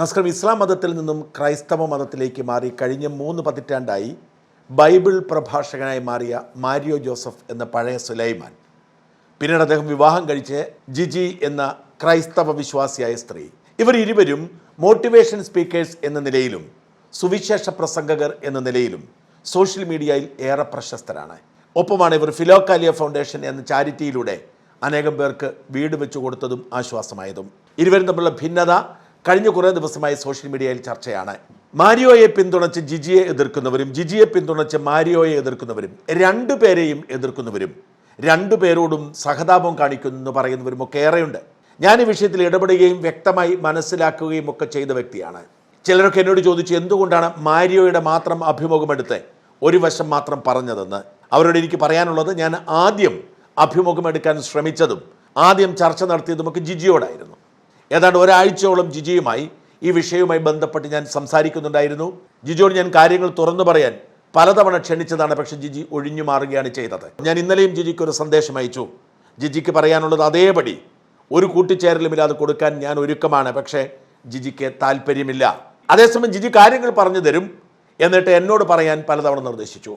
നമസ്കാരം ഇസ്ലാം മതത്തിൽ നിന്നും ക്രൈസ്തവ മതത്തിലേക്ക് മാറി കഴിഞ്ഞ മൂന്ന് പതിറ്റാണ്ടായി ബൈബിൾ പ്രഭാഷകനായി മാറിയ മാരിയോ ജോസഫ് എന്ന പഴയ സുലൈമാൻ. പിന്നീട് അദ്ദേഹം വിവാഹം കഴിച്ച് ജിജി എന്ന ക്രൈസ്തവ വിശ്വാസിയായ സ്ത്രീ. ഇവർ ഇരുവരും മോട്ടിവേഷൻ സ്പീക്കേഴ്സ് എന്ന നിലയിലും സുവിശേഷ പ്രസംഗകർ എന്ന നിലയിലും സോഷ്യൽ മീഡിയയിൽ ഏറെ പ്രശസ്തരാണ്. ഒപ്പമാണ് ഇവർ ഫിലോക്കാലിയ ഫൗണ്ടേഷൻ എന്ന ചാരിറ്റിയിലൂടെ അനേകം പേർക്ക് വീട് വെച്ചു കൊടുത്തതും ആശ്വാസമായതും. ഇരുവരും തമ്മിലുള്ള ഭിന്നത കഴിഞ്ഞ കുറേ ദിവസമായി സോഷ്യൽ മീഡിയയിൽ ചർച്ചയാണ്. മാരിയോയെ പിന്തുണച്ച് ജിജിയെ എതിർക്കുന്നവരും ജിജിയെ പിന്തുണച്ച് മാരിയോയെ എതിർക്കുന്നവരും രണ്ടു രണ്ടുപേരെയും എതിർക്കുന്നവരും രണ്ടു പേരോടും സഹതാപം കാണിക്കുന്നു എന്ന് പറയുന്നവരും ഒക്കെ ഏറെയുണ്ട്. ഞാൻ ഈ വിഷയത്തിൽ ഇടപെടുകയും വ്യക്തമായി മനസ്സിലാക്കുകയും ഒക്കെ ചെയ്ത വ്യക്തിയാണ്. ചിലരൊക്കെ എന്നോട് ചോദിച്ചു എന്തുകൊണ്ടാണ് മാരിയോയുടെ മാത്രം അഭിമുഖമെടുത്ത് ഒരു വശം മാത്രം പറഞ്ഞതെന്ന്? അവരോട് എനിക്ക് പറയാനുള്ളത് ഞാൻ ആദ്യം അഭിമുഖമെടുക്കാൻ ശ്രമിച്ചതും ആദ്യം ചർച്ച നടത്തിയതുമൊക്കെ ജിജിയോടായിരുന്നു. ഏതാണ്ട് ഒരാഴ്ചയോളം ജിജിയുമായി ഈ വിഷയവുമായി ബന്ധപ്പെട്ട് ഞാൻ സംസാരിക്കുന്നുണ്ടായിരുന്നു. ജിജിയോട് ഞാൻ കാര്യങ്ങൾ തുറന്നു പറയാൻ പലതവണ ക്ഷണിച്ചതാണ് പക്ഷെ ജിജി ഒഴിഞ്ഞു മാറുകയാണ് ചെയ്തത്. ഞാൻ ഇന്നലെയും ജിജിക്ക് ഒരു സന്ദേശം അയച്ചു. ജിജിക്ക് പറയാനുള്ളത് അതേപടി. ഒരു കൂട്ടിച്ചേരലുമില്ലാതെ കൊടുക്കാൻ ഞാൻ ഒരുക്കമാണ് പക്ഷേ ജിജിക്ക് താല്പര്യമില്ല അതേസമയം ജിജി കാര്യങ്ങൾ പറഞ്ഞു തരും എന്നിട്ട് എന്നോട് പറയാൻ പലതവണ നിർദ്ദേശിച്ചു.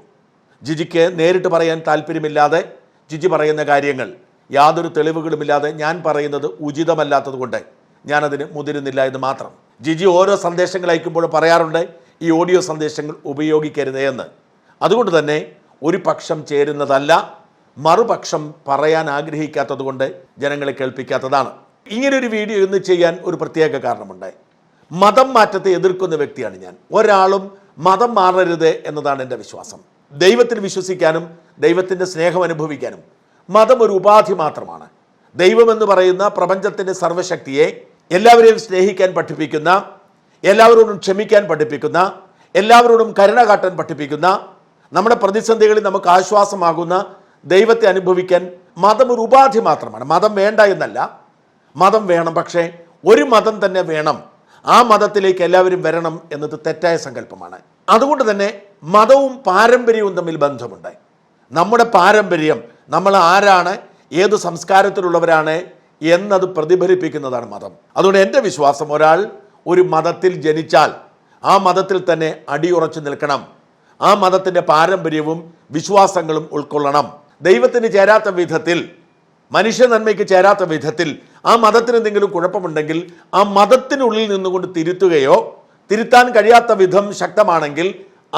ജിജിക്ക് നേരിട്ട് പറയാൻ താല്പര്യമില്ലാതെ ജിജി പറയുന്ന കാര്യങ്ങൾ യാതൊരു തെളിവുകളുമില്ലാതെ ഞാൻ പറയുന്നത് ഉചിതമല്ലാത്തത് കൊണ്ട് ഞാനതിന് മുതിരുന്നില്ല എന്ന് മാത്രം. ജിജി ഓരോ സന്ദേശങ്ങൾ അയക്കുമ്പോൾ പറയാറുണ്ട് ഈ ഓഡിയോ സന്ദേശങ്ങൾ ഉപയോഗിക്കരുത് എന്ന്. അതുകൊണ്ട് തന്നെ ഒരു പക്ഷം ചേരുന്നതല്ല മറുപക്ഷം പറയാൻ ആഗ്രഹിക്കാത്തത് കൊണ്ട് ജനങ്ങളെ കേൾപ്പിക്കാത്തതാണ്. ഇങ്ങനൊരു വീഡിയോ ഇന്ന് ചെയ്യാൻ ഒരു പ്രത്യേക കാരണമുണ്ട്. മതം മാറ്റത്തെ എതിർക്കുന്ന വ്യക്തിയാണ് ഞാൻ. ഒരാളും മതം മാറരുത് എന്നതാണ് എന്റെ വിശ്വാസം. ദൈവത്തിൽ വിശ്വസിക്കാനും ദൈവത്തിന്റെ സ്നേഹം അനുഭവിക്കാനും മതം ഒരു ഉപാധി മാത്രമാണ്. ദൈവമെന്ന് പറയുന്ന പ്രപഞ്ചത്തിന്റെ സർവശക്തിയെ എല്ലാവരെയും സ്നേഹിക്കാൻ പഠിപ്പിക്കുന്ന എല്ലാവരോടും ക്ഷമിക്കാൻ പഠിപ്പിക്കുന്ന എല്ലാവരോടും കരുണ കാട്ടാൻ പഠിപ്പിക്കുന്ന നമ്മുടെ പ്രതിസന്ധികളിൽ നമുക്ക് ആശ്വാസമാകുന്ന ദൈവത്തെ അനുഭവിക്കാൻ മതം ഒരു ഉപാധി മാത്രമാണ്. മതം വേണ്ട എന്നല്ല. മതം വേണം പക്ഷേ ഒരു മതം തന്നെ വേണം. ആ മതത്തിലേക്ക് എല്ലാവരും വരണം എന്നത് തെറ്റായ സങ്കല്പമാണ്. അതുകൊണ്ട് തന്നെ മതവും പാരമ്പര്യവും തമ്മിൽ ബന്ധമുണ്ട്. നമ്മുടെ പാരമ്പര്യം നമ്മൾ ആരാണ് ഏത് സംസ്കാരത്തിലുള്ളവരാണ് എന്നത് പ്രതിഫലിപ്പിക്കുന്നതാണ് മതം. അതുകൊണ്ട് എന്റെ വിശ്വാസം ഒരാൾ ഒരു മതത്തിൽ ജനിച്ചാൽ ആ മതത്തിൽ തന്നെ അടിയുറച്ചു നിൽക്കണം. ആ മതത്തിന്റെ പാരമ്പര്യവും വിശ്വാസങ്ങളും ഉൾക്കൊള്ളണം. ദൈവത്തിന് ചേരാത്ത വിധത്തിൽ മനുഷ്യ നന്മയ്ക്ക് ചേരാത്ത വിധത്തിൽ ആ മതത്തിന് എന്തെങ്കിലും കുഴപ്പമുണ്ടെങ്കിൽ ആ മതത്തിനുള്ളിൽ നിന്നുകൊണ്ട് തിരുത്തുകയോ തിരുത്താൻ കഴിയാത്ത വിധം ശക്തമാണെങ്കിൽ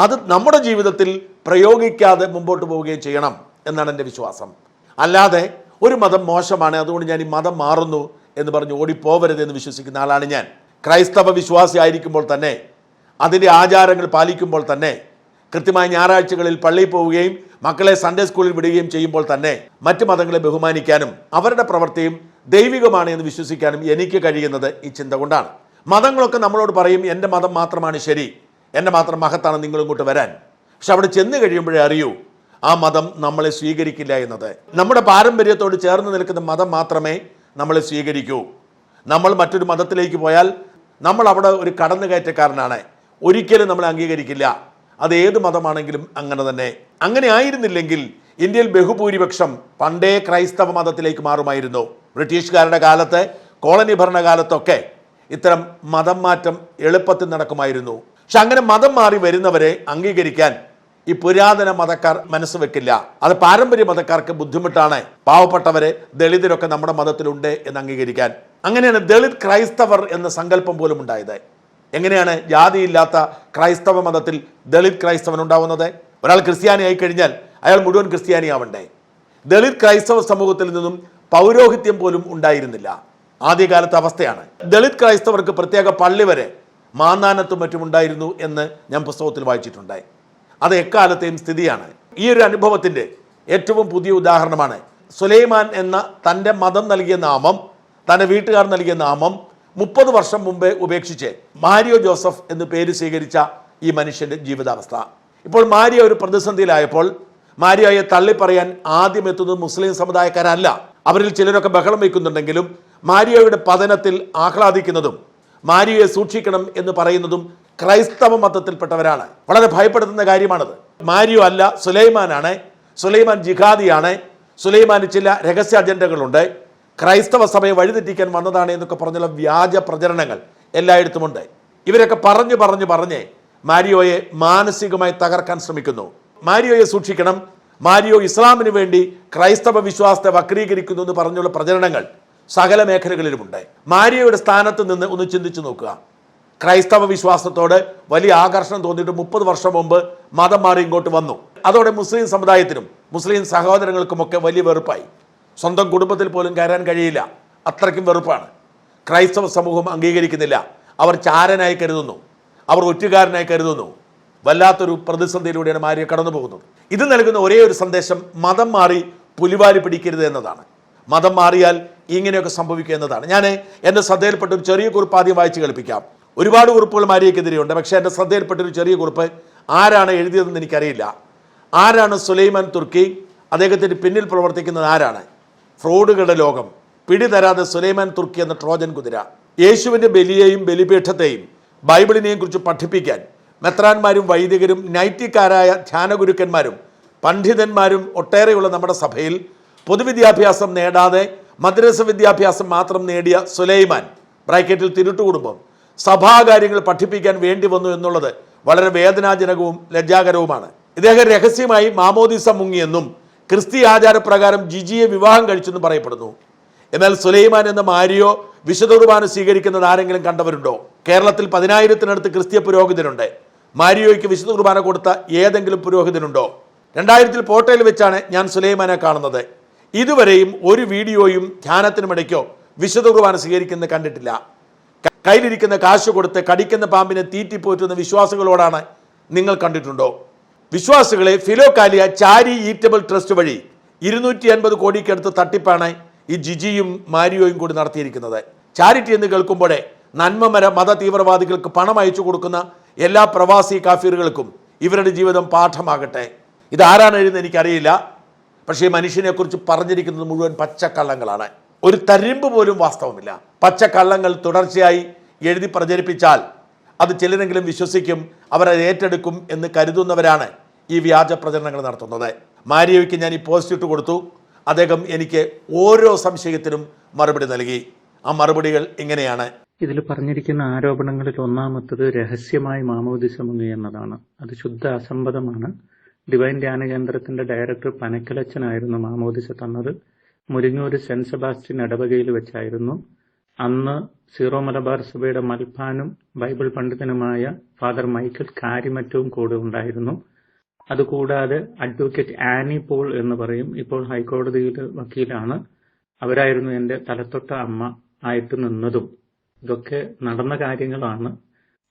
അത് നമ്മുടെ ജീവിതത്തിൽ പ്രയോഗിക്കാതെ മുമ്പോട്ട് പോവുകയും ചെയ്യണം എന്നാണ് എന്റെ വിശ്വാസം. അല്ലാതെ ഒരു മതം മോശമാണ് അതുകൊണ്ട് ഞാൻ ഈ മതം മാറുന്നു എന്ന് പറഞ്ഞ് ഓടിപ്പോവരുത് എന്ന് വിശ്വസിക്കുന്ന ആളാണ് ഞാൻ. ക്രൈസ്തവ വിശ്വാസി ആയിരിക്കുമ്പോൾ തന്നെ അതിന്റെ ആചാരങ്ങൾ പാലിക്കുമ്പോൾ തന്നെ കൃത്യമായ ഞായറാഴ്ചകളിൽ പള്ളിയിൽ പോവുകയും മക്കളെ സൺഡേ സ്കൂളിൽ വിടുകയും ചെയ്യുമ്പോൾ തന്നെ മറ്റ് മതങ്ങളെ ബഹുമാനിക്കാനും അവരുടെ പ്രവൃത്തിയും ദൈവികമാണ് എന്ന് വിശ്വസിക്കാനും എനിക്ക് കഴിയുന്നത് ഈ ചിന്ത കൊണ്ടാണ്. മതങ്ങളൊക്കെ നമ്മളോട് പറയും എന്റെ മതം മാത്രമാണ് ശരി എന്റെ മാത്രം മഹത്താണ് നിങ്ങളിങ്ങോട്ട് വരാൻ. പക്ഷെ അവിടെ ചെന്ന് കഴിയുമ്പോഴേ അറിയൂ ആ മതം നമ്മളെ സ്വീകരിക്കില്ല എന്നത്. നമ്മുടെ പാരമ്പര്യത്തോട് ചേർന്ന് നിൽക്കുന്ന മതം മാത്രമേ നമ്മളെ സ്വീകരിക്കൂ. നമ്മൾ മറ്റൊരു മതത്തിലേക്ക് പോയാൽ നമ്മൾ അവിടെ ഒരു കടന്നുകയറ്റക്കാരനാണ്. ഒരിക്കലും നമ്മളെ അംഗീകരിക്കില്ല. അത് ഏത് മതമാണെങ്കിലും അങ്ങനെ തന്നെ. അങ്ങനെ ആയിരുന്നില്ലെങ്കിൽ ഇന്ത്യയിൽ ബഹുഭൂരിപക്ഷം പണ്ടേ ക്രൈസ്തവ മതത്തിലേക്ക് മാറുമായിരുന്നു. ബ്രിട്ടീഷുകാരുടെ കാലത്ത് കോളനി ഭരണകാലത്തൊക്കെ ഇത്തരം മതം മാറ്റം എളുപ്പത്തിൽ നടക്കുമായിരുന്നു. പക്ഷെ അങ്ങനെ മതം മാറി വരുന്നവരെ അംഗീകരിക്കാൻ ഈ പുരാതന മതക്കാർ മനസ്സ് വെക്കില്ല. അത് പാരമ്പര്യ മതക്കാർക്ക് ബുദ്ധിമുട്ടാണ്. പാവപ്പെട്ടവരെ ദളിതരൊക്കെ നമ്മുടെ മതത്തിലുണ്ട് എന്ന് അംഗീകരിക്കാൻ. അങ്ങനെയാണ് ദളിത് ക്രൈസ്തവർ എന്ന സങ്കല്പം പോലും ഉണ്ടായത്. എങ്ങനെയാണ് ജാതിയില്ലാത്ത ക്രൈസ്തവ മതത്തിൽ ദളിത് ക്രൈസ്തവൻ ഉണ്ടാവുന്നത്? ഒരാൾ ക്രിസ്ത്യാനി ആയി കഴിഞ്ഞാൽ അയാൾ മുഴുവൻ ക്രിസ്ത്യാനി ആവണ്ടേ? ദളിത് ക്രൈസ്തവ സമൂഹത്തിൽ നിന്നും പൗരോഹിത്യം പോലും ഉണ്ടായിരുന്നില്ല. ആദ്യകാലത്തെ അവസ്ഥയാണ്. ദളിത് ക്രൈസ്തവർക്ക് പ്രത്യേക പള്ളി വരെ മാന്നാനത്തും മറ്റും ഉണ്ടായിരുന്നു എന്ന് ഞാൻ പുസ്തകത്തിൽ വായിച്ചിട്ടുണ്ട്. അത് എക്കാലത്തെയും സ്ഥിതിയാണ്. ഈ ഒരു അനുഭവത്തിന്റെ ഏറ്റവും പുതിയ ഉദാഹരണമാണ് സുലൈമാൻ എന്ന തന്റെ മതം നൽകിയ നാമം തന്റെ വീട്ടുകാർ നൽകിയ നാമം മുപ്പത് വർഷം മുമ്പേ ഉപേക്ഷിച്ച് മാരിയോ ജോസഫ് എന്ന് പേര് സ്വീകരിച്ച ഈ മനുഷ്യന്റെ ജീവിതാവസ്ഥ. ഇപ്പോൾ മാരിയ ഒരു പ്രതിസന്ധിയിലായപ്പോൾ മാരിയോയെ തള്ളിപ്പറയാൻ ആദ്യം എത്തുന്നത് മുസ്ലിം സമുദായക്കാരല്ല. അവരിൽ ചിലരൊക്കെ ബഹളം വയ്ക്കുന്നുണ്ടെങ്കിലും മാരിയോയുടെ പതനത്തിൽ ആഹ്ലാദിക്കുന്നതും മാരിയോയെ സൂക്ഷിക്കണം എന്ന് പറയുന്നതും ക്രൈസ്തവ മതത്തിൽപ്പെട്ടവരാണ്. വളരെ ഭയപ്പെടുത്തുന്ന കാര്യമാണത്. മാരിയോ അല്ല സുലൈമാനാണ്. സുലൈമാൻ ജിഹാദിയാണ്. സുലൈമാന് ചില രഹസ്യ അജണ്ടകളുണ്ട്. ക്രൈസ്തവ സഭയെ വഴിതെറ്റിക്കാൻ വന്നതാണ് എന്നൊക്കെ പറഞ്ഞുള്ള വ്യാജ പ്രചരണങ്ങൾ എല്ലായിടത്തുമുണ്ട്. ഇവരൊക്കെ പറഞ്ഞു പറഞ്ഞു പറഞ്ഞ് മാരിയോയെ മാനസികമായി തകർക്കാൻ ശ്രമിക്കുന്നു. മാരിയോയെ സൂക്ഷിക്കണം. മാരിയോ ഇസ്ലാമിന് വേണ്ടി ക്രൈസ്തവ വിശ്വാസത്തെ വക്രീകരിക്കുന്നു എന്ന് പറഞ്ഞുള്ള പ്രചരണങ്ങൾ സകല മേഖലകളിലുമുണ്ട്. മാരിയോയുടെ സ്ഥാനത്ത് നിന്ന് ഒന്ന് ചിന്തിച്ചു നോക്കുക. ക്രൈസ്തവ വിശ്വാസത്തോട് വലിയ ആകർഷണം തോന്നിയിട്ട് മുപ്പത് വർഷം മുമ്പ് മതം മാറി ഇങ്ങോട്ട് വന്നു. അതോടെ മുസ്ലിം സമുദായത്തിനും മുസ്ലിം സഹോദരങ്ങൾക്കുമൊക്കെ വലിയ വെറുപ്പായി. സ്വന്തം കുടുംബത്തിൽ പോലും കയറാൻ കഴിയില്ല. അത്രയ്ക്കും വെറുപ്പാണ്. ക്രൈസ്തവ സമൂഹം അംഗീകരിക്കുന്നില്ല. അവർ ചാരനായി കരുതുന്നു. അവർ ഒറ്റുകാരനായി കരുതുന്നു. വല്ലാത്തൊരു പ്രതിസന്ധിയിലൂടെയാണ് മാരിയെ കടന്നു പോകുന്നത് ഇത് നൽകുന്ന ഒരേ ഒരു സന്ദേശം മതം മാറി പുലിവാരി പിടിക്കരുത് എന്നതാണ്. മതം മാറിയാൽ ഇങ്ങനെയൊക്കെ സംഭവിക്കുക എന്നതാണ്. ഞാൻ എന്റെ ശ്രദ്ധയിൽപ്പെട്ട ഒരു ചെറിയ കുറിപ്പ് ആദ്യം വായിച്ച് കേൾപ്പിക്കാം. ഒരുപാട് കുറിപ്പുകൾ മാരിയക്കെതിരെയുണ്ട്. പക്ഷേ എന്റെ ശ്രദ്ധയിൽപ്പെട്ടൊരു ചെറിയ കുറിപ്പ് ആരാണ് എഴുതിയതെന്ന് എനിക്കറിയില്ല. ആരാണ് സുലൈമാൻ തുർക്കി? അദ്ദേഹത്തിന് പിന്നിൽ പ്രവർത്തിക്കുന്നത് ആരാണ്? ഫ്രോഡുകളുടെ ലോകം. പിടിതരാതെ സുലൈമാൻ തുർക്കി എന്ന ട്രോജൻ കുതിര. യേശുവിന്റെ ബലിയെയും ബലിപീഠത്തെയും ബൈബിളിനെയും കുറിച്ച് പഠിപ്പിക്കാൻ മെത്രാന്മാരും വൈദികരും നൈറ്റിക്കാരായ ധ്യാനഗുരുക്കന്മാരും പണ്ഡിതന്മാരും ഒട്ടേറെയുള്ള നമ്മുടെ സഭയിൽ പൊതുവിദ്യാഭ്യാസം നേടാതെ മദ്രസ വിദ്യാഭ്യാസം മാത്രം നേടിയ സുലൈമാൻ. ബ്രാക്കറ്റിൽ തിരുട്ടുകുടുംബം. സഭാകാര്യങ്ങൾ പഠിപ്പിക്കാൻ വേണ്ടി വന്നു എന്നുള്ളത് വളരെ വേദനാജനകവും ലജ്ജാകരവുമാണ്. ഇദ്ദേഹം രഹസ്യമായി മാമോദിസ മുങ്ങിയെന്നും ക്രിസ്തീയ ആചാരപ്രകാരം ജിജിയെ വിവാഹം കഴിച്ചെന്നും പറയപ്പെടുന്നു. എന്നാൽ സുലൈമാൻ എന്ന മാരിയോ വിശുദ്ധ കുർബാന സ്വീകരിക്കുന്നത് ആരെങ്കിലും കണ്ടവരുണ്ടോ? കേരളത്തിൽ പതിനായിരത്തിനടുത്ത് ക്രിസ്തീയ പുരോഹിതരുണ്ട്. മാരിയോയ്ക്ക് വിശുദ്ധ കുർബാന കൊടുത്ത ഏതെങ്കിലും പുരോഹിതനുണ്ടോ? രണ്ടായിരത്തിൽ പോട്ടയിൽ വെച്ചാണ് ഞാൻ സുലൈമാനെ കാണുന്നത്. ഇതുവരെയും ഒരു വീഡിയോയും ധ്യാനത്തിനുമിടയ്ക്കോ വിശുദ്ധ കുർബാന സ്വീകരിക്കുന്നത് കണ്ടിട്ടില്ല. കയ്യിലിരിക്കുന്ന കാശ് കൊടുത്ത് കടിക്കുന്ന പാമ്പിനെ തീറ്റിപ്പോറ്റുന്ന വിശ്വാസികളോടാണ് നിങ്ങൾ കണ്ടിട്ടുണ്ടോ? വിശ്വാസികളെ ഫിലോകാലിയ ചാരി ഈറ്റബിൾ ട്രസ്റ്റ് വഴി ഇരുന്നൂറ്റി അൻപത് കോടിക്കടുത്ത് തട്ടിപ്പാണ് ഈ ജിജിയും മാരിയോയും കൂടി നടത്തിയിരിക്കുന്നത്. ചാരിറ്റി എന്ന് കേൾക്കുമ്പോഴേ നന്മമര മത തീവ്രവാദികൾക്ക് പണം അയച്ചു കൊടുക്കുന്ന എല്ലാ പ്രവാസി കാഫീറുകൾക്കും ഇവരുടെ ജീവിതം പാഠമാകട്ടെ. ഇതാരാണ് എഴുതുന്നത് എനിക്കറിയില്ല. പക്ഷേ ഈ മനുഷ്യനെക്കുറിച്ച് പറഞ്ഞിരിക്കുന്നത് മുഴുവൻ പച്ചക്കള്ളങ്ങളാണ്. ഒരു തരിമ്പ് പോലും വാസ്തവമില്ല. പച്ചക്കള്ളങ്ങൾ തുടർച്ചയായി എഴുതി പ്രചരിപ്പിച്ചാൽ അത് ചിലരെങ്കിലും വിശ്വസിക്കും അവരത് ഏറ്റെടുക്കും എന്ന് കരുതുന്നവരാണ് ഈ വ്യാജ പ്രചരണങ്ങൾ നടത്തുന്നത്. മാരിയോയ്ക്ക് ഞാൻ ഈ പോസ്റ്റ് ഇട്ട് കൊടുത്തു. അദ്ദേഹം എനിക്ക് ഓരോ സംശയത്തിനും മറുപടി നൽകി. ആ മറുപടികൾ ഇങ്ങനെയാണ്. ഇതിൽ പറഞ്ഞിരിക്കുന്ന ആരോപണങ്ങളിൽ ഒന്നാമത്തത് രഹസ്യമായി മാമോദിസ മുങ്ങി എന്നതാണ്. അത് ശുദ്ധ അസംബന്ധമാണ്. ഡിവൈൻ ധ്യാന കേന്ദ്രത്തിന്റെ ഡയറക്ടർ പനക്കലച്ചനായിരുന്നു മാമോദിസ തന്നത്. മുരിങ്ങൂര് സെന്റ് സെബാസ്റ്റ്യൻ ഇടവകയിൽ വെച്ചായിരുന്നു. അന്ന് സീറോ മലബാർ സഭയുടെ മൽപ്പാനും ബൈബിൾ പണ്ഡിതനുമായ ഫാദർ മൈക്കിൾ കാരിമറ്റവും കൂടെ ഉണ്ടായിരുന്നു. അതുകൂടാതെ അഡ്വക്കേറ്റ് ആനി പോൾ എന്ന് പറയും. ഇപ്പോൾ ഹൈക്കോടതിയിൽ വക്കീലാണ്. അവരായിരുന്നു എന്റെ തലത്തൊട്ട അമ്മ ആയിട്ട് നിന്നതും. ഇതൊക്കെ നടന്ന കാര്യങ്ങളാണ്.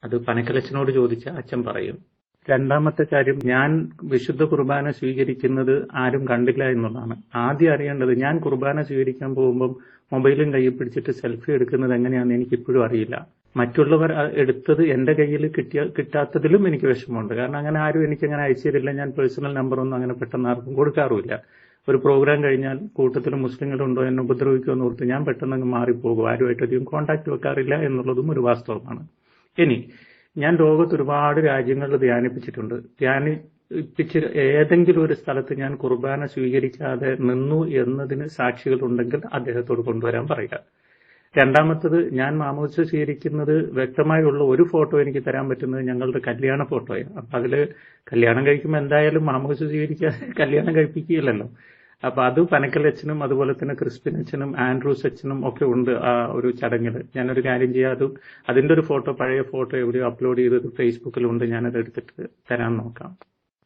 അത് പനക്കലച്ചനോട് ചോദിച്ച അച്ഛൻ പറയും. രണ്ടാമത്തെ കാര്യം ഞാൻ വിശുദ്ധ കുർബാന സ്വീകരിക്കുന്നത് ആരും കണ്ടില്ല എന്നുള്ളതാണ്. ആദ്യം അറിയേണ്ടത് ഞാൻ കുർബാന സ്വീകരിക്കാൻ പോകുമ്പോൾ മൊബൈലും കയ്യിൽ പിടിച്ചിട്ട് സെൽഫി എടുക്കുന്നത് എങ്ങനെയാണെന്ന് എനിക്ക് ഇപ്പോഴും അറിയില്ല. മറ്റുള്ളവർ എടുത്തത് എന്റെ കയ്യിൽ കിട്ടിയ കിട്ടാത്തതിലും എനിക്ക് വിഷമമുണ്ട്. കാരണം അങ്ങനെ ആരും എനിക്ക് അങ്ങനെ അയച്ചു തരില്ല. ഞാൻ പേഴ്സണൽ നമ്പറൊന്നും അങ്ങനെ പെട്ടെന്ന് ആർക്കും കൊടുക്കാറുമില്ല. ഒരു പ്രോഗ്രാം കഴിഞ്ഞാൽ കൂട്ടത്തിൽ മുസ്ലിങ്ങളുണ്ടോ എന്നെ ഉപദ്രവിക്കുമോ എന്ന് ഓർത്ത് ഞാൻ പെട്ടെന്ന് അങ്ങ് മാറിപ്പോകും. ആരുമായിട്ട് അധികം കോൺടാക്ട് വെക്കാറില്ല എന്നുള്ളതും ഒരു വാസ്തവമാണ്. ഇനി ഞാൻ ലോകത്ത് ഒരുപാട് രാജ്യങ്ങളിൽ ധ്യാനിപ്പിച്ചിട്ടുണ്ട്. ധ്യാനിപ്പിച്ച് ഏതെങ്കിലും ഒരു സ്ഥലത്ത് ഞാൻ കുർബാന സ്വീകരിക്കാതെ നിന്നു എന്നതിന് സാക്ഷികളുണ്ടെങ്കിൽ അദ്ദേഹത്തോട് കൊണ്ടുവരാൻ പറയുക. രണ്ടാമത്തത് ഞാൻ മാമോദിസ സ്വീകരിക്കുന്നത് വ്യക്തമായുള്ള ഒരു ഫോട്ടോ എനിക്ക് തരാൻ പറ്റുന്നത് ഞങ്ങളുടെ കല്യാണ ഫോട്ടോയാണ്. അപ്പൊ അതിൽ കല്യാണം കഴിക്കുമ്പോൾ എന്തായാലും മാമോദിസ സ്വീകരിക്കാതെ കല്യാണം കഴിപ്പിക്കുകയില്ലല്ലോ. അപ്പൊ അത് പനക്കൽ അച്ഛനും അതുപോലെ തന്നെ ക്രിസ്പിൻ അച്ഛനും ആൻഡ്രൂസ് അച്ഛനും ഒക്കെ ഉണ്ട് ആ ഒരു ചടങ്ങിൽ ഞാനൊരു കാര്യം ചെയ്യാം. അത് അതിന്റെ ഒരു ഫോട്ടോ പഴയ ഫോട്ടോ എവിടെയോ അപ്ലോഡ് ചെയ്തത് ഫേസ്ബുക്കിലുണ്ട് ഞാനത് എടുത്തിട്ട് തരാൻ നോക്കാം.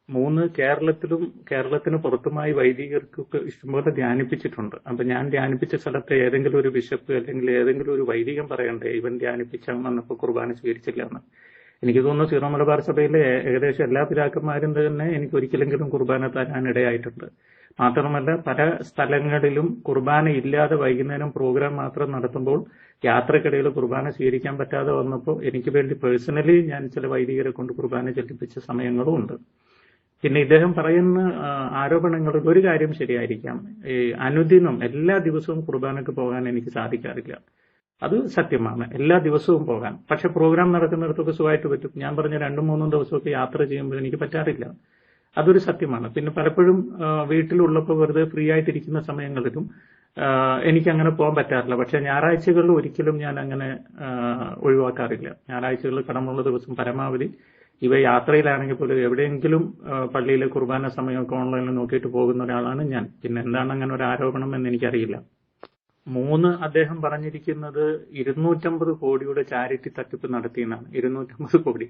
മൂന്ന് കേരളത്തിലും കേരളത്തിന് പുറത്തുമായി വൈദികർക്കൊക്കെ ഇഷ്ടംപോലെ ധ്യാനിപ്പിച്ചിട്ടുണ്ട്. അപ്പൊ ഞാൻ ധ്യാനിപ്പിച്ച സ്ഥലത്തെ ഏതെങ്കിലും ഒരു ബിഷപ്പ് അല്ലെങ്കിൽ ഏതെങ്കിലും ഒരു വൈദികം പറയണ്ടേ ഇവൻ ധ്യാനിപ്പിച്ചാൽ വന്നപ്പോ കുർബാന സ്വീകരിച്ചില്ല എന്ന്. എനിക്ക് തോന്നുന്നു സീറോ മലബാർ സഭയിലെ ഏകദേശം എല്ലാ പിതാക്കന്മാരും തന്നെ എനിക്ക് ഒരിക്കലെങ്കിലും കുർബാന തരാൻ ഇടയായിട്ടുണ്ട്. മാത്രമല്ല പല സ്ഥലങ്ങളിലും കുർബാന ഇല്ലാതെ വൈകുന്നേരം പ്രോഗ്രാം മാത്രം നടത്തുമ്പോൾ യാത്രക്കിടയിൽ കുർബാന സ്വീകരിക്കാൻ പറ്റാതെ വന്നപ്പോൾ എനിക്ക് വേണ്ടി പേഴ്സണലി ഞാൻ ചില വൈദികരെ കൊണ്ട് കുർബാന ചെല്ലിപ്പിച്ച സമയങ്ങളും ഉണ്ട്. പിന്നെ ഇദ്ദേഹം പറയുന്ന ആരോപണങ്ങളിൽ ഒരു കാര്യം ശരിയായിരിക്കാം. അനുദിനം എല്ലാ ദിവസവും കുർബാനക്ക് പോകാൻ എനിക്ക് സാധിക്കാറില്ല. അത് സത്യമാണ്. എല്ലാ ദിവസവും പോകാൻ. പക്ഷെ പ്രോഗ്രാം നടക്കുന്നിടത്തൊക്കെ സുഖമായിട്ട് പറ്റും. ഞാൻ പറഞ്ഞ രണ്ടും മൂന്നും ദിവസമൊക്കെ യാത്ര ചെയ്യുമ്പോൾ എനിക്ക് പറ്റാറില്ല. അതൊരു സത്യമാണ്. പിന്നെ പലപ്പോഴും വീട്ടിലുള്ളപ്പോൾ വെറുതെ ഫ്രീ ആയിട്ടിരിക്കുന്ന സമയങ്ങളിലും എനിക്ക് അങ്ങനെ പോകാൻ പറ്റാറില്ല. പക്ഷെ ഞായറാഴ്ചകളിൽ ഒരിക്കലും ഞാൻ അങ്ങനെ ഒഴിവാക്കാറില്ല. ഞായറാഴ്ചകളിൽ കടമുള്ള ദിവസം പരമാവധി ഇവ യാത്രയിലാണെങ്കിൽ പോലും എവിടെയെങ്കിലും പള്ളിയിലെ കുർബാന സമയമൊക്കെ ഓൺലൈനിൽ നോക്കിയിട്ട് പോകുന്ന ഒരാളാണ് ഞാൻ. പിന്നെ എന്താണ് അങ്ങനെ ഒരു ആരോപണം എന്ന് എനിക്കറിയില്ല. മൂന്ന് അദ്ദേഹം പറഞ്ഞിരിക്കുന്നത് ഇരുന്നൂറ്റമ്പത് കോടിയുടെ ചാരിറ്റി തട്ടിപ്പ് നടത്തിയെന്നാണ് ഇരുന്നൂറ്റമ്പത് കോടി.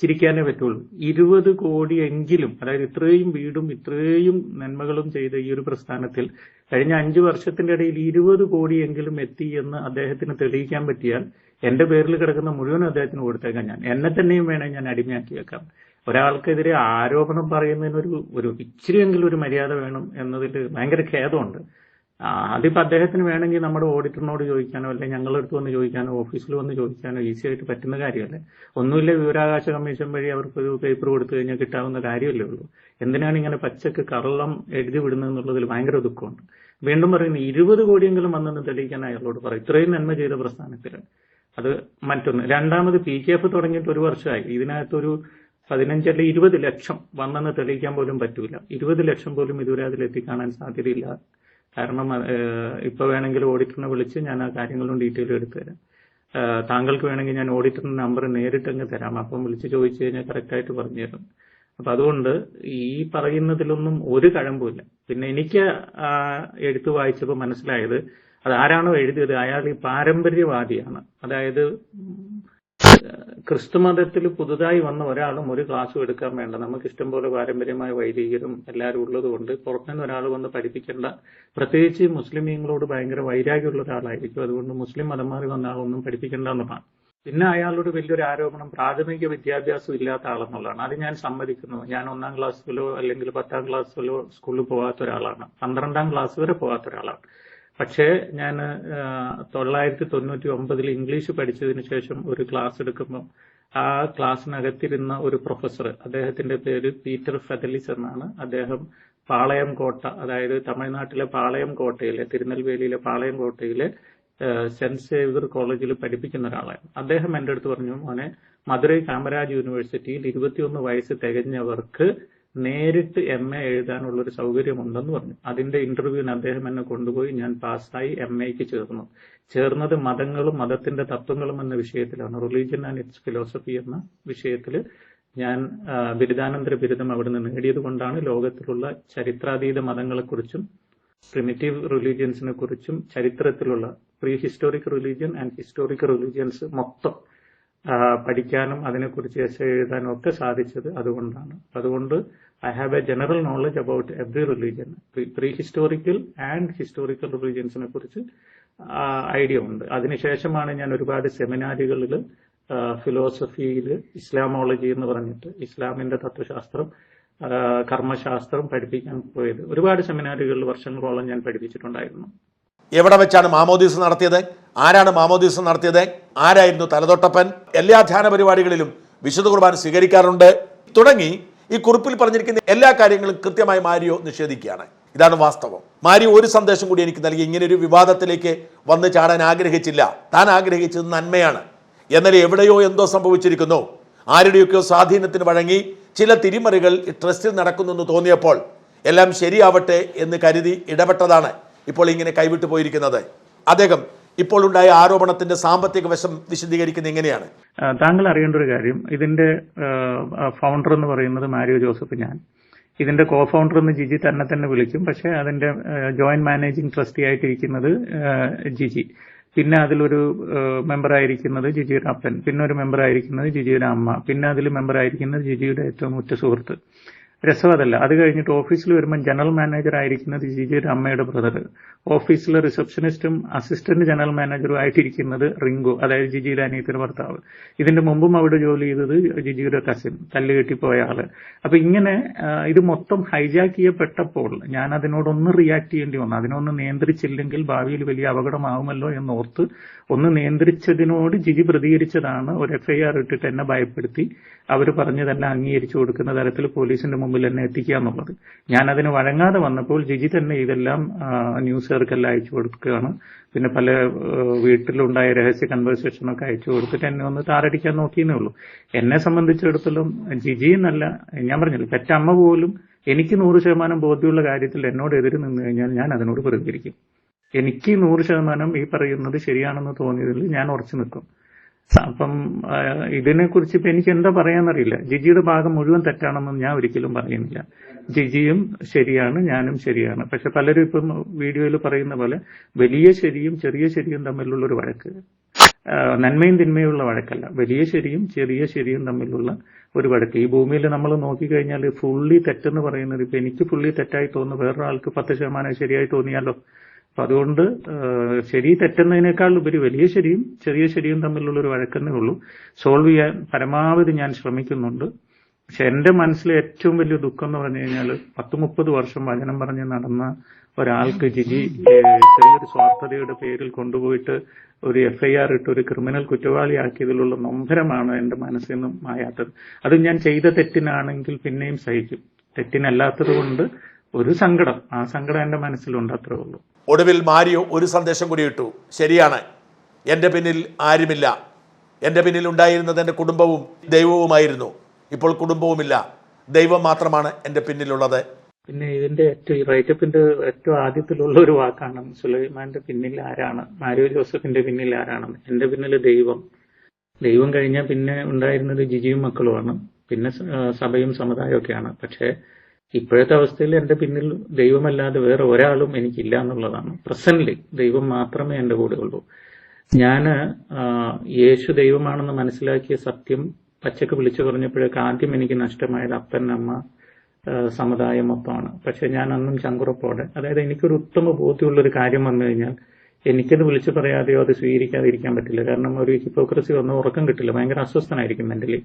ചിരിക്കാനേ പറ്റുള്ളൂ. ഇരുപത് കോടി എങ്കിലും അതായത് ഇത്രയും വീടും ഇത്രയും നന്മകളും ചെയ്ത ഈ ഒരു പ്രസ്ഥാനത്തിൽ കഴിഞ്ഞ അഞ്ചു വർഷത്തിന്റെ ഇടയിൽ ഇരുപത് കോടിയെങ്കിലും എത്തി എന്ന് അദ്ദേഹത്തിന് തെളിയിക്കാൻ പറ്റിയാൽ എന്റെ പേരിൽ കിടക്കുന്ന മുഴുവൻ അദ്ദേഹത്തിന് കൊടുത്തേക്കാം ഞാൻ. എന്നെ തന്നെയും വേണേ ഞാൻ അടിമയാക്കി വെക്കാം. ഒരാൾക്കെതിരെ ആരോപണം പറയുന്നതിനൊരു ഒരു ഇച്ചിരിയെങ്കിലും ഒരു മര്യാദ വേണം എന്നതിൽ ഭയങ്കര ഖേദമുണ്ട്. ആ, അതിപ്പോ അദ്ദേഹത്തിന് വേണമെങ്കിൽ നമ്മുടെ ഓഡിറ്ററിനോട് ചോദിക്കാനോ അല്ലെങ്കിൽ ഞങ്ങളുടെ അടുത്ത് വന്ന് ചോദിക്കാനോ ഓഫീസിൽ വന്ന് ചോദിക്കാനോ ഈസി ആയിട്ട് പറ്റുന്ന കാര്യമല്ലേ? ഒന്നുമില്ല വിവരാവകാശ കമ്മീഷൻ വഴി അവർക്ക് ഒരു പേപ്പർ കൊടുത്തു കഴിഞ്ഞാൽ കിട്ടാവുന്ന കാര്യമല്ലേ ഉള്ളൂ. എന്തിനാണ് ഇങ്ങനെ പച്ചക്ക് കള്ളം എഴുതി വിടുന്നത് എന്നുള്ളതിൽ ഭയങ്കര ദുഃഖമുണ്ട്. വീണ്ടും പറയുന്നു ഇരുപത് കോടിയെങ്കിലും വന്നെന്ന് തെളിയിക്കാൻ അയാളോട് പറയും ഇത്രയും നന്മ ചെയ്ത പ്രസ്ഥാനത്തിൽ അത് മറ്റൊന്ന്. രണ്ടാമത് പി കെ എഫ് തുടങ്ങിയിട്ട് ഒരു വർഷമായി. ഇതിനകത്തൊരു പതിനഞ്ചല്ല ഇരുപത് ലക്ഷം വന്നെന്ന് തെളിയിക്കാൻ പോലും പറ്റൂല. ഇരുപത് ലക്ഷം പോലും ഇതുവരെ അതിൽ എത്തിക്കാണാൻ സാധ്യതയില്ല. കാരണം ഇപ്പൊ വേണമെങ്കിൽ ഓഡിറ്ററിനെ വിളിച്ച് ഞാൻ ആ കാര്യങ്ങളും ഡീറ്റെയിൽ എടുത്തു തരാം. താങ്കൾക്ക് വേണമെങ്കിൽ ഞാൻ ഓഡിറ്ററിന്റെ നമ്പർ നേരിട്ട് അങ്ങ് തരാം. അപ്പം വിളിച്ച് ചോദിച്ചു കഴിഞ്ഞാൽ കറക്റ്റായിട്ട് പറഞ്ഞു തരും. അപ്പൊ അതുകൊണ്ട് ഈ പറയുന്നതിലൊന്നും ഒരു കഴമ്പുമില്ല പിന്നെ എനിക്ക് എടുത്തു വായിച്ചപ്പോൾ മനസ്സിലായത് അത് ആരാണോ എഴുതിയത് അയാൾ ഈ പാരമ്പര്യവാദിയാണ്. അതായത് ക്രിസ്തു മതത്തിൽ പുതുതായി വന്ന ഒരാളും ഒരു ക്ലാസ്സും എടുക്കാൻ വേണ്ട. നമുക്ക് ഇഷ്ടം പോലെ പാരമ്പര്യമായ വൈദികരും എല്ലാവരും ഉള്ളത് കൊണ്ട് പുറത്തുനിന്ന് ഒരാൾ വന്ന് പഠിപ്പിക്കേണ്ട പ്രത്യേകിച്ച് മുസ്ലിമീങ്ങളോട് ഭയങ്കര വൈരാഗ്യമുള്ള ഒരാളായിരിക്കും. അതുകൊണ്ട് മുസ്ലിം മതം മാറി വന്ന ആളൊന്നും പഠിപ്പിക്കേണ്ട എന്നുള്ളതാണ്. പിന്നെ അയാളോട് വലിയൊരു ആരോപണം പ്രാഥമിക വിദ്യാഭ്യാസം ഇല്ലാത്ത ആളെന്നുള്ളതാണ്. അത് ഞാൻ സമ്മതിക്കുന്നു. ഞാൻ ഒന്നാം ക്ലാസ്സിലോ അല്ലെങ്കിൽ പത്താം ക്ലാസ്സിലോ സ്കൂളിൽ പോകാത്ത ഒരാളാണ്. പന്ത്രണ്ടാം ക്ലാസ് വരെ പോകാത്ത ഒരാളാണ്. പക്ഷേ ഞാൻ തൊള്ളായിരത്തി തൊണ്ണൂറ്റി ഒമ്പതിൽ ഇംഗ്ലീഷ് പഠിച്ചതിന് ശേഷം ഒരു ക്ലാസ് എടുക്കുമ്പോൾ ആ ക്ലാസ്സിനകത്തിരുന്ന ഒരു പ്രൊഫസർ അദ്ദേഹത്തിന്റെ പേര് പീറ്റർ ഫെദലിസ് എന്നാണ്. അദ്ദേഹം പാളയം കോട്ട അതായത് തമിഴ്നാട്ടിലെ പാളയം കോട്ടയിലെ തിരുനെൽവേലിയിലെ പാളയം കോട്ടയിലെ സെന്റ് സേവിയർ കോളേജിൽ പഠിപ്പിക്കുന്ന ഒരാളാണ് അദ്ദേഹം എന്റെ അടുത്ത് പറഞ്ഞു മോനെ മധുരൈ കാമരാജ് യൂണിവേഴ്സിറ്റിയിൽ ഇരുപത്തിയൊന്ന് വയസ്സ് തികഞ്ഞവർക്ക് നേരിട്ട് എം എ എഴുതാനുള്ള ഒരു സൗകര്യമുണ്ടെന്ന് പറഞ്ഞു. അതിന്റെ ഇന്റർവ്യൂവിന് അദ്ദേഹം എന്നെ കൊണ്ടുപോയി. ഞാൻ പാസ്സായി എം എക്ക് ചേർന്നു. ചേർന്നത് മതങ്ങളും മതത്തിന്റെ തത്വങ്ങളും എന്ന വിഷയത്തിലാണ്. റിലീജിയൻ ആൻഡ് ഇറ്റ്സ് ഫിലോസഫി എന്ന വിഷയത്തിൽ ഞാൻ ബിരുദാനന്തര ബിരുദം അവിടെ നിന്ന് നേടിയത് കൊണ്ടാണ് ലോകത്തിലുള്ള ചരിത്രാതീത മതങ്ങളെക്കുറിച്ചും പ്രിമിറ്റീവ് റിലീജിയൻസിനെ കുറിച്ചും ചരിത്രത്തിലുള്ള prehistoric religion and historic religions മൊത്തം പഠിക്കാനും അതിനെക്കുറിച്ച് എസ് എഴുതാനും ഒക്കെ സാധിച്ചത് അതുകൊണ്ടാണ്. അതുകൊണ്ട് I have a general knowledge about every religion prehistorical and historical റിലീജിയൻസിനെ കുറിച്ച് ഐഡിയ ഉണ്ട്. അതിനുശേഷമാണ് ഞാൻ ഒരുപാട് സെമിനാറുകളിൽ ഫിലോസഫിയിൽ ഇസ്ലാമോളജി എന്ന് പറഞ്ഞിട്ട് ഇസ്ലാമിന്റെ തത്വശാസ്ത്രം കർമ്മശാസ്ത്രം പഠിപ്പിക്കാൻ പോയത്. ഒരുപാട് സെമിനാറുകളിൽ വർഷങ്ങളോളം ഞാൻ പഠിപ്പിച്ചിട്ടുണ്ടായിരുന്നു. എവിടെ വെച്ചാണ് മാമോദീസ് നടത്തിയത്? ആരാണ് മാമോദീസ് നടത്തിയത്? ആരായിരുന്നു തലതൊട്ടപ്പൻ? എല്ലാ ധ്യാന പരിപാടികളിലും വിശുദ്ധ കുർബാന സ്വീകരിക്കാറുണ്ട്. തുടങ്ങി ഈ കുറിപ്പിൽ പറഞ്ഞിരിക്കുന്ന എല്ലാ കാര്യങ്ങളും കൃത്യമായി മാരിയോ നിഷേധിക്കുകയാണ്. ഇതാണ് വാസ്തവം. മാരി ഒരു സന്ദേശം കൂടി എനിക്ക് നൽകി. ഇങ്ങനെ ഒരു വിവാദത്തിലേക്ക് വന്ന് ചാടാൻ ആഗ്രഹിച്ചില്ല. താൻ ആഗ്രഹിച്ചത് നന്മയാണ്. എന്നാൽ എവിടെയോ എന്തോ സംഭവിച്ചിരിക്കുന്നു. ആരുടെയൊക്കെയോ സ്വാധീനത്തിന് വഴങ്ങി ചില തിരിമറികൾ ട്രസ്റ്റിൽ നടക്കുന്നെന്ന് തോന്നിയപ്പോൾ എല്ലാം ശരിയാവട്ടെ എന്ന് കരുതി ഇടപെട്ടതാണ്. ഇപ്പോൾ ഇങ്ങനെ കൈവിട്ടു പോയിരിക്കുന്നത്. അദ്ദേഹം ഇപ്പോൾ ഉണ്ടായ ആരോപണത്തിന്റെ സാമ്പത്തിക വശം വിശദീകരിക്കുന്നത് എങ്ങനെയാണ് താങ്കൾ അറിയേണ്ട ഒരു കാര്യം. ഇതിന്റെ ഫൗണ്ടർ എന്ന് പറയുന്നത് മാരിയോ ജോസഫ് ഞാൻ. ഇതിന്റെ കോ ഫൗണ്ടർ എന്ന് ജിജി തന്നെ തന്നെ വിളിക്കും. പക്ഷെ അതിന്റെ ജോയിന്റ് മാനേജിംഗ് ട്രസ്റ്റി ആയിട്ടിരിക്കുന്നത് ജിജി. പിന്നെ അതിലൊരു മെമ്പർ ആയിരിക്കുന്നത് ജിജിയുടെ അപ്പൻ. പിന്നെ ഒരു മെമ്പർ ആയിരിക്കുന്നത് ജിജിയുടെ അമ്മ. പിന്നെ അതിൽ മെമ്പർ ആയിരിക്കുന്നത് ജിജിയുടെ ഏറ്റവും ഉറ്റ സുഹൃത്ത്. രസം അതല്ല അത് കഴിഞ്ഞിട്ട് ഓഫീസിൽ വരുമ്പോൾ ജനറൽ മാനേജർ ആയിരിക്കുന്നത് ജിജിയുടെ അമ്മയുടെ ബ്രദർ ഓഫീസിലെ റിസപ്ഷനിസ്റ്റും അസിസ്റ്റന്റ് ജനറൽ മാനേജറും ആയിട്ടിരിക്കുന്നത് റിങ്കു അതായത് ജിജിയുടെ അനിയത്തിന് ഭർത്താവ്. ഇതിന്റെ മുമ്പും അവിടെ ജോലി ചെയ്തത് ജിജിയുടെ കസിൻ തല്ലുകെട്ടിപ്പോയ ആൾ. അപ്പൊ ഇങ്ങനെ ഇത് മൊത്തം ഹൈജാക്ക് ചെയ്യപ്പെട്ടപ്പോൾ ഞാൻ അതിനോടൊന്ന് റിയാക്ട് ചെയ്യേണ്ടി വന്നു. അതിനൊന്ന് നിയന്ത്രിച്ചില്ലെങ്കിൽ ഭാവിയിൽ വലിയ അപകടമാവുമല്ലോ എന്നോർത്ത് ഒന്ന് നിയന്ത്രിച്ചതിനോട് ജിജി പ്രതികരിച്ചതാണ്. ഒരു എഫ്ഐആർ ഇട്ടിട്ട് എന്നെ ഭയപ്പെടുത്തി. അവർ പറഞ്ഞതെല്ലാം അംഗീകരിച്ചു കൊടുക്കുന്ന തരത്തിൽ പോലീസിന്റെ മുമ്പിൽ എന്നെ എത്തിക്കുക എന്നുള്ളത്. ഞാൻ അതിന് വഴങ്ങാതെ വന്നപ്പോൾ ജിജി തന്നെ ഇതെല്ലാം ന്യൂസ് ന്യൂസുകാർക്കെല്ലാം അയച്ചു കൊടുക്കുകയാണ്. പിന്നെ പല വീട്ടിലുണ്ടായ രഹസ്യ കൺവേഴ്സേഷനൊക്കെ അയച്ചു കൊടുത്തിട്ട് എന്നെ ഒന്ന് താറടിക്കാൻ നോക്കിയെന്നേ ഉള്ളൂ. എന്നെ സംബന്ധിച്ചിടത്തോളം ജിജി എന്നല്ല ഞാൻ പറഞ്ഞില്ല പെറ്റമ്മ പോലും എനിക്ക് നൂറ് ശതമാനം ബോധ്യമുള്ള കാര്യത്തിൽ എന്നോട് എതിര് നിന്ന് കഴിഞ്ഞാൽ ഞാൻ അതിനോട് പ്രതികരിക്കും. എനിക്ക് നൂറ് ശതമാനം ഈ പറയുന്നത് ശരിയാണെന്ന് തോന്നിയതിൽ ഞാൻ ഉറച്ചു നിൽക്കും. അപ്പം ഇതിനെക്കുറിച്ച് ഇപ്പൊ എനിക്ക് എന്താ പറയാന്നറിയില്ല. ജിജിയുടെ ഭാഗം മുഴുവൻ തെറ്റാണെന്നും ഞാൻ ഒരിക്കലും പറയുന്നില്ല. ജിജിയും ശരിയാണ് ഞാനും ശരിയാണ്. പക്ഷെ പലരും ഇപ്പം വീഡിയോയിൽ പറയുന്ന പോലെ വലിയ ശരിയും ചെറിയ ശരിയും തമ്മിലുള്ള ഒരു വഴക്ക് നന്മയും തിന്മയുള്ള വഴക്കല്ല. വലിയ ശരിയും ചെറിയ ശരിയും തമ്മിലുള്ള ഒരു വഴക്ക്. ഈ ഭൂമിയിൽ നമ്മൾ നോക്കിക്കഴിഞ്ഞാൽ ഫുള്ളി തെറ്റെന്ന് പറയുന്നത് ഇപ്പൊ എനിക്ക് ഫുള്ളി തെറ്റായി തോന്നുന്നു. വേറൊരാൾക്ക് പത്ത് ശതമാനം ശരിയായി തോന്നിയാലോ? അപ്പൊ അതുകൊണ്ട് ശരി തെറ്റുന്നതിനേക്കാൾ ഉപരി വലിയ ശരിയും ചെറിയ ശരിയും തമ്മിലുള്ള ഒരു വഴക്കെന്നേ ഉള്ളൂ. സോൾവ് ചെയ്യാൻ പരമാവധി ഞാൻ ശ്രമിക്കുന്നുണ്ട്. പക്ഷെ എന്റെ മനസ്സിൽ ഏറ്റവും വലിയ ദുഃഖം എന്ന് പറഞ്ഞു കഴിഞ്ഞാൽ പത്ത് മുപ്പത് വർഷം വചനം പറഞ്ഞ് നടന്ന ഒരാൾക്ക് ജിജി ചെറിയൊരു സ്വാർത്ഥതയുടെ പേരിൽ കൊണ്ടുപോയിട്ട് ഒരു എഫ്ഐആർ ഇട്ട് ഒരു ക്രിമിനൽ കുറ്റവാളിയാക്കിയതിലുള്ള നൊമ്പരമാണ് എന്റെ മനസ്സിൽ നിന്നും മായാത്തത്. അത് ഞാൻ ചെയ്ത തെറ്റിനാണെങ്കിൽ പിന്നെയും സഹിക്കും. തെറ്റിനല്ലാത്തത് കൊണ്ട് ഒരു സങ്കടം. ആ സങ്കടം എന്റെ മനസ്സിലുണ്ട് അത്രേ ഉള്ളൂ. ഒടുവിൽ മാരിയോ ഒരു സന്ദേശം കൂടി ഇട്ടു. ശരിയാണ്. എന്റെ പിന്നിൽ ആരുമില്ല. എന്റെ പിന്നിൽ ഉണ്ടായിരുന്നത് എന്റെ കുടുംബവും ദൈവവുമായിരുന്നു. ഇപ്പോൾ കുടുംബവുമില്ല. ദൈവം മാത്രമാണ് എന്റെ പിന്നിലുള്ളത്. പിന്നെ ഇതിന്റെ ഏറ്റവും ഈ റൈറ്റപ്പിന്റെ ഏറ്റവും ആദ്യത്തിലുള്ള ഒരു വാക്കാണ് സുലൈമാന്റെ പിന്നിൽ ആരാണ്? മാരിയോ ജോസഫിന്റെ പിന്നിൽ ആരാണ്? എന്റെ പിന്നിൽ ദൈവം. ദൈവം കഴിഞ്ഞാൽ പിന്നെ ഉണ്ടായിരുന്നത് ജിജിയും മക്കളുമാണ്. പിന്നെ സഭയും സമുദായമൊക്കെയാണ് പക്ഷേ ഇപ്പോഴത്തെ അവസ്ഥയിൽ എന്റെ പിന്നിൽ ദൈവമല്ലാതെ വേറെ ഒരാളും എനിക്കില്ല എന്നുള്ളതാണ്. പ്രസന്റ്ലി ദൈവം മാത്രമേ എന്റെ കൂടെ ഉള്ളൂ ഞാൻ യേശു ദൈവമാണെന്ന് മനസ്സിലാക്കിയ സത്യം പച്ചക്ക് വിളിച്ചു പറഞ്ഞപ്പോഴേക്ക് ആദ്യം എനിക്ക് നഷ്ടമായത് അപ്പൻ അമ്മ സമുദായം മൊത്തമാണ് പക്ഷെ ഞാൻ അന്നും ചങ്കുറപ്പോടെ അതായത് എനിക്കൊരു ഉത്തമ ബോധ്യമുള്ള ഒരു കാര്യം വന്നു കഴിഞ്ഞാൽ എനിക്കത് വിളിച്ചു പറയാതെയോ അത് സ്വീകരിക്കാതിരിക്കാൻ പറ്റില്ല. കാരണം ഒരു ഹിപ്പോക്രസി വന്ന് ഉറക്കം കിട്ടില്ല. ഭയങ്കര അസ്വസ്ഥനായിരിക്കും മെന്റലി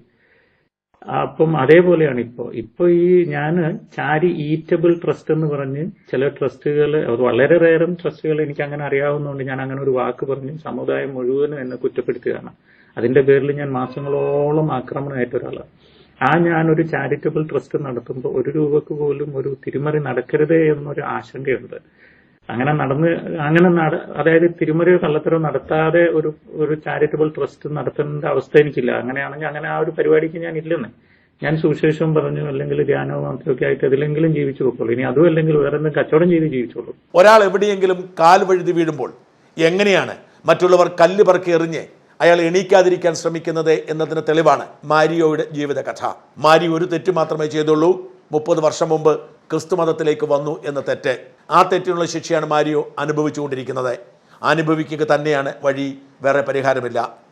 അപ്പം അതേപോലെയാണ് ഇപ്പോ. ഇപ്പൊ ഈ ഞാൻ ചാരി ഈറ്റബിൾ ട്രസ്റ്റ് എന്ന് പറഞ്ഞ് ചില ട്രസ്റ്റുകൾ വളരെ റേറും ട്രസ്റ്റുകൾ എനിക്ക് അങ്ങനെ അറിയാവുന്നതുകൊണ്ട് ഞാൻ അങ്ങനെ ഒരു വാക്ക് പറഞ്ഞ് സമുദായം മുഴുവനും എന്നെ കുറ്റപ്പെടുത്തുകയാണ്. അതിന്റെ പേരിൽ ഞാൻ മാസങ്ങളോളം ആക്രമണമായിട്ട് ഒരാളാണ്. ആ ഞാനൊരു ചാരിറ്റബിൾ ട്രസ്റ്റ് നടത്തുമ്പോൾ ഒരു രൂപക്ക് പോലും ഒരു തിരിമറി നടക്കരുതേ എന്നൊരു ആശങ്കയുണ്ട്. അങ്ങനെ നടന്ന് അങ്ങനെ നട അതായത് തിരുമറിയോ കള്ളത്തരോ നടത്താതെ ഒരു ഒരു ചാരിറ്റബിൾ ട്രസ്റ്റ് നടത്തേണ്ട അവസ്ഥ എനിക്കില്ല. അങ്ങനെയാണെങ്കിൽ അങ്ങനെ ആ ഒരു പരിപാടിക്ക് ഞാൻ ഇല്ലെന്ന്. ഞാൻ സുവിശേഷം പറഞ്ഞു അല്ലെങ്കിൽ ധ്യാനവും മാത്രമൊക്കെ ആയിട്ട് അതിലെങ്കിലും ജീവിച്ചു പോകുള്ളൂ ഇനി അതും അല്ലെങ്കിൽ വേറെ എന്തെങ്കിലും കച്ചവടം ചെയ്ത് ജീവിച്ചോളൂ. ഒരാൾ എവിടെയെങ്കിലും കാൽ വഴുതി വീഴുമ്പോൾ എങ്ങനെയാണ് മറ്റുള്ളവർ കല്ല് പറക്കി എറിഞ്ഞ് അയാൾ എണീക്കാതിരിക്കാൻ ശ്രമിക്കുന്നത് എന്നതിന് തെളിവാണ് മാരിയോയുടെ ജീവിതകഥ. മാരി ഒരു തെറ്റ് മാത്രമേ ചെയ്തുള്ളൂ. മുപ്പത് വർഷം മുമ്പ് ക്രിസ്തു മതത്തിലേക്ക് വന്നു എന്ന തെറ്റ്. ആ തെറ്റിനുള്ള ശിക്ഷയാണ് മാരിയോ അനുഭവിച്ചുകൊണ്ടിരിക്കുന്നത്. അനുഭവിക്കുക തന്നെയാണ് വഴി. വേറെ പരിഹാരമില്ല.